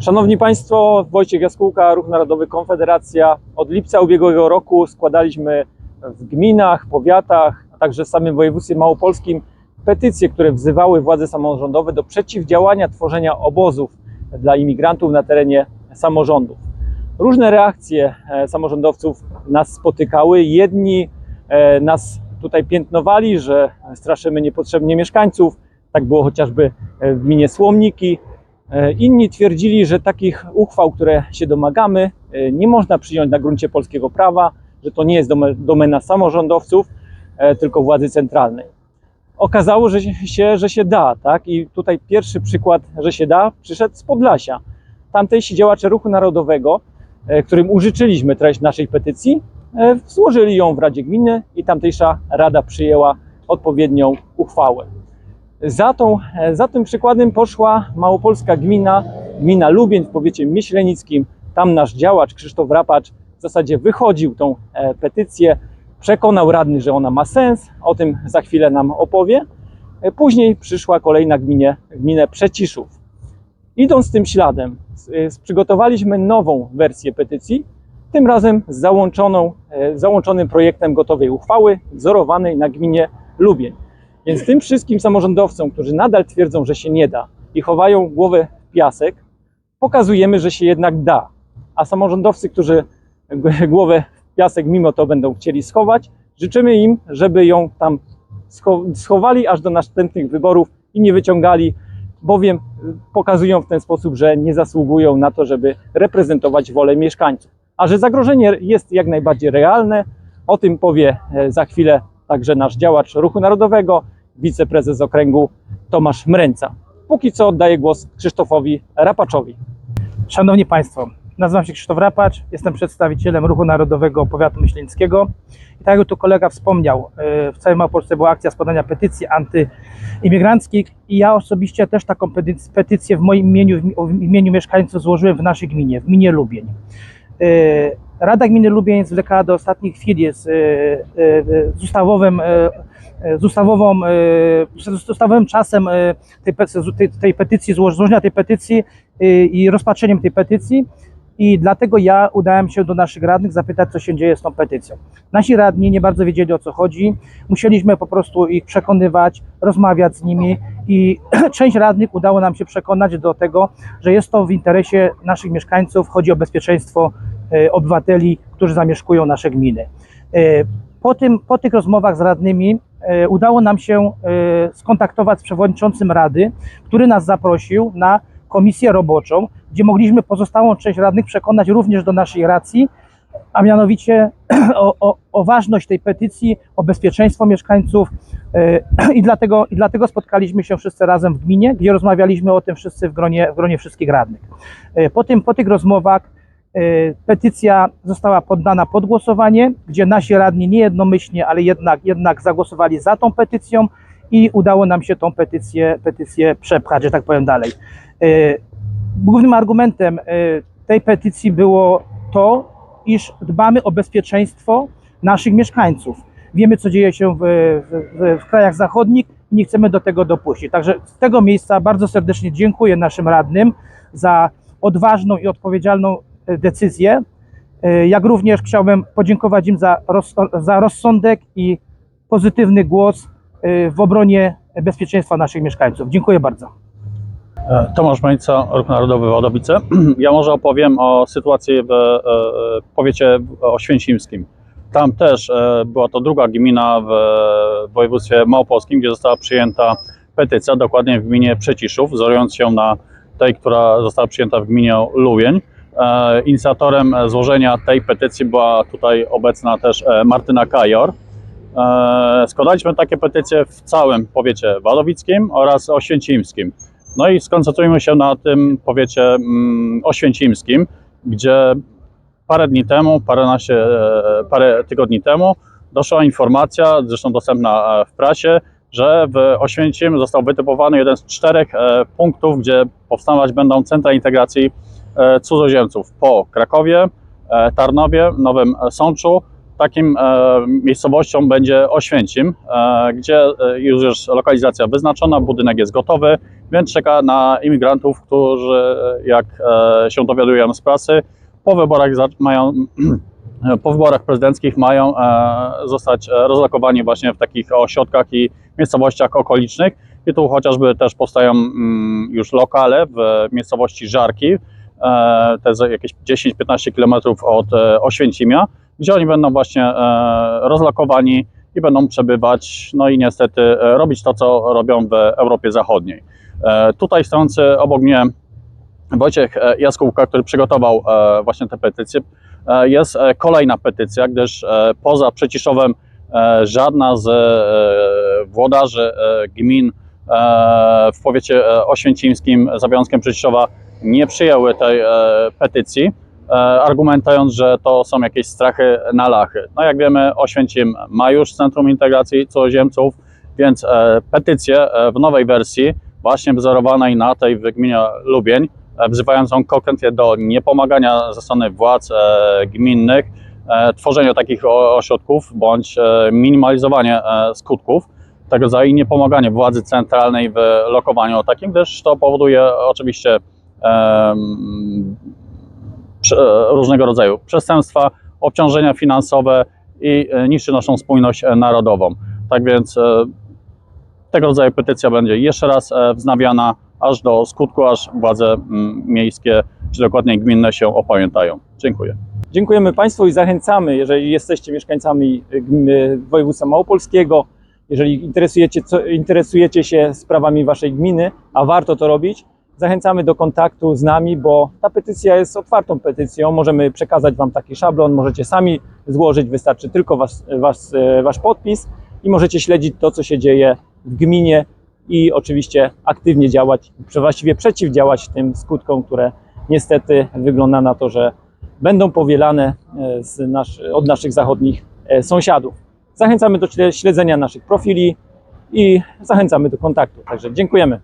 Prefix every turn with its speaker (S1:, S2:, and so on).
S1: Szanowni Państwo, Wojciech Jaskółka, Ruch Narodowy Konfederacja. Od lipca ubiegłego roku składaliśmy w gminach, powiatach, a także w samym województwie małopolskim petycje, które wzywały władze samorządowe do przeciwdziałania tworzenia obozów dla imigrantów na terenie samorządów. Różne reakcje e, samorządowców nas spotykały. Jedni e, nas tutaj piętnowali, że straszymy niepotrzebnie mieszkańców. Tak było chociażby e, w gminie Słomniki. E, Inni twierdzili, że takich uchwał, które się domagamy, e, nie można przyjąć na gruncie polskiego prawa, że to nie jest dome- domena samorządowców, e, tylko władzy centralnej. Okazało się, że się da, tak? I tutaj pierwszy przykład, że się da, przyszedł z Podlasia. Tamtejsi działacze ruchu narodowego, którym użyczyliśmy treść naszej petycji, złożyli ją w Radzie Gminy i tamtejsza rada przyjęła odpowiednią uchwałę. Za, tą, za tym przykładem poszła małopolska gmina, gmina Lubień w powiecie myślenickim. Tam nasz działacz Krzysztof Rapacz w zasadzie wychodził tą e, petycję, przekonał radny, że ona ma sens, o tym za chwilę nam opowie. E, Później przyszła kolejna gminie, gminę Przeciszów. Idąc tym śladem, e, przygotowaliśmy nową wersję petycji, tym razem z załączonym projektem gotowej uchwały, wzorowanej na gminie Lubień. Więc tym wszystkim samorządowcom, którzy nadal twierdzą, że się nie da i chowają głowę w piasek, pokazujemy, że się jednak da. A samorządowcy, którzy głowę w piasek mimo to będą chcieli schować, życzymy im, żeby ją tam scho- schowali aż do następnych wyborów i nie wyciągali, bowiem pokazują w ten sposób, że nie zasługują na to, żeby reprezentować wolę mieszkańców. A że zagrożenie jest jak najbardziej realne, o tym powie e, za chwilę także nasz działacz Ruchu Narodowego, wiceprezes okręgu Tomasz Mręca. Póki co oddaję głos Krzysztofowi Rapaczowi.
S2: Szanowni Państwo, nazywam się Krzysztof Rapacz, jestem przedstawicielem Ruchu Narodowego Powiatu Myślenickiego. I tak jak tu kolega wspomniał, e, w całej Małopolsce była akcja składania petycji antyimigranckich i ja osobiście też taką petyc- petycję w moim imieniu, w imieniu mieszkańców złożyłem w naszej gminie, w gminie Lubień. Rada Gminy Lubień zwlekała do ostatnich chwil jest e, e, z ustawowym, z ustawową, z ustawowym czasem tej, tej, tej petycji, złoż- złożenia tej petycji y, i rozpatrzeniem tej petycji. I dlatego ja udałem się do naszych radnych zapytać, co się dzieje z tą petycją. Nasi radni nie bardzo wiedzieli o co chodzi. Musieliśmy po prostu ich przekonywać, rozmawiać z nimi i część radnych udało nam się przekonać do tego, że jest to w interesie naszych mieszkańców, chodzi o bezpieczeństwo y, obywateli, którzy zamieszkują nasze gminy. Y, Po, tym, po tych rozmowach z radnymi y, udało nam się skontaktować z przewodniczącym rady, który nas zaprosił na komisję roboczą, gdzie mogliśmy pozostałą część radnych przekonać również do naszej racji, a mianowicie o, o, o ważność tej petycji, o bezpieczeństwo mieszkańców i dlatego, i dlatego spotkaliśmy się wszyscy razem w gminie, gdzie rozmawialiśmy o tym wszyscy w gronie, w gronie wszystkich radnych. Po, tym, po tych rozmowach petycja została poddana pod głosowanie, gdzie nasi radni nie jednomyślnie, ale jednak, jednak zagłosowali za tą petycją i udało nam się tą petycję, petycję przepchać, że tak powiem dalej. Yy, Głównym argumentem y, tej petycji było to, iż dbamy o bezpieczeństwo naszych mieszkańców. Wiemy, co dzieje się w, w, w krajach zachodnich i nie chcemy do tego dopuścić. Także z tego miejsca bardzo serdecznie dziękuję naszym radnym za odważną i odpowiedzialną decyzję. Y, Jak również chciałbym podziękować im za, roz, za rozsądek i pozytywny głos y, w obronie bezpieczeństwa naszych mieszkańców. Dziękuję bardzo.
S3: E, Tomasz Mańca, Ruch Narodowy Wadowice. Ja może opowiem o sytuacji w e, powiecie oświęcimskim. Tam też e, była to druga gmina w e, województwie małopolskim, gdzie została przyjęta petycja, dokładnie w gminie Przeciszów, wzorując się na tej, która została przyjęta w gminie Lubień. E, Inicjatorem złożenia tej petycji była tutaj obecna też e, Martyna Kajor. E, Składaliśmy takie petycje w całym powiecie wadowickim oraz oświęcimskim. No i skoncentrujmy się na tym powiecie mm, oświęcimskim, gdzie parę dni temu, paręnaście, e, parę tygodni temu doszła informacja, zresztą dostępna e, w prasie, że w Oświęcim został wytypowany jeden z czterech e, punktów, gdzie powstawać będą centra integracji e, cudzoziemców po Krakowie, e, Tarnowie, Nowym Sączu Takim e, miejscowością będzie Oświęcim, e, gdzie e, już jest lokalizacja wyznaczona, budynek jest gotowy, więc czeka na imigrantów, którzy, jak e, się dowiadujemy z prasy, po wyborach mają po wyborach prezydenckich mają e, zostać e, rozlokowani właśnie w takich ośrodkach i miejscowościach okolicznych. I tu chociażby też powstają mm, już lokale w miejscowości Żarki, e, jest jakieś 10-15 km od e, Oświęcimia, gdzie oni będą właśnie e, rozlokowani i będą przebywać, no i niestety robić to, co robią w Europie Zachodniej. Tutaj stojący obok mnie Wojciech Jaskółka, który przygotował właśnie tę petycję, jest kolejna petycja, gdyż poza Przeciszowem żadna z włodarzy gmin w powiecie oświęcimskim za wyjątkiem Przeciszzowa nie przyjęły tej e, petycji, e, argumentując, że to są jakieś strachy na lachy. No jak wiemy, Oświęcim ma już Centrum Integracji Cudzoziemców, więc e, petycję w nowej wersji, właśnie wzorowanej na tej w gminie Lubień, wzywającą konkretnie do niepomagania ze strony władz gminnych, tworzenia takich ośrodków bądź minimalizowanie skutków tego rodzaju i niepomaganie władzy centralnej w lokowaniu takim, gdyż to powoduje oczywiście różnego rodzaju przestępstwa, obciążenia finansowe i e, niszczy naszą spójność e, narodową. Tak więc e, tego rodzaju petycja będzie jeszcze raz e, wznawiana, aż do skutku, aż władze miejskie, czy dokładnie gminne się opamiętają. Dziękuję.
S1: Dziękujemy Państwu i zachęcamy, jeżeli jesteście mieszkańcami województwa małopolskiego, jeżeli interesujecie, interesujecie się sprawami Waszej gminy, a warto to robić, zachęcamy do kontaktu z nami, bo ta petycja jest otwartą petycją. Możemy przekazać Wam taki szablon, możecie sami złożyć, wystarczy tylko was, was, e, Wasz podpis i możecie śledzić to, co się dzieje w gminie i oczywiście aktywnie działać, właściwie przeciwdziałać tym skutkom, które niestety wygląda na to, że będą powielane e, od naszych zachodnich e, sąsiadów. Zachęcamy do śle- śledzenia naszych profili i zachęcamy do kontaktu. Także dziękujemy.